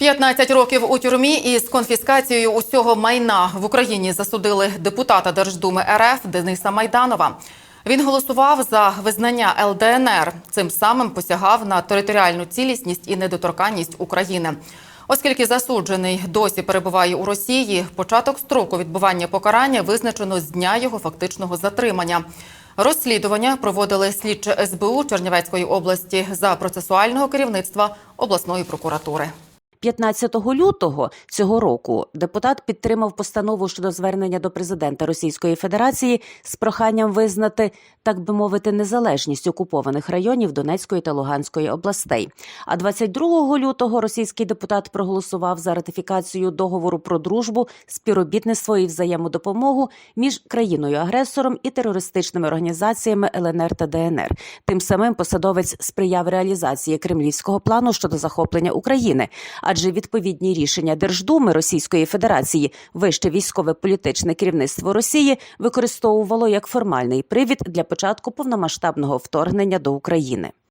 15 років у тюрмі із конфіскацією усього майна в Україні засудили депутата Держдуми РФ Дениса Майданова. Він голосував за визнання ЛДНР. Цим самим посягав на територіальну цілісність і недоторканність України. Оскільки засуджений досі перебуває у Росії, початок строку відбування покарання визначено з дня його фактичного затримання. Розслідування проводили слідчі СБУ Чернівецької області за процесуального керівництва обласної прокуратури. 15 лютого цього року депутат підтримав постанову щодо звернення до президента Російської Федерації з проханням визнати, так би мовити, незалежність окупованих районів Донецької та Луганської областей. А 22 лютого російський депутат проголосував за ратифікацію договору про дружбу, співробітництво і взаємодопомогу між країною-агресором і терористичними організаціями ЛНР та ДНР. Тим самим посадовець сприяв реалізації кремлівського плану щодо захоплення України адже відповідні рішення Держдуми Російської Федерації вище військове політичне керівництво Росії використовувало як формальний привід для початку повномасштабного вторгнення до України.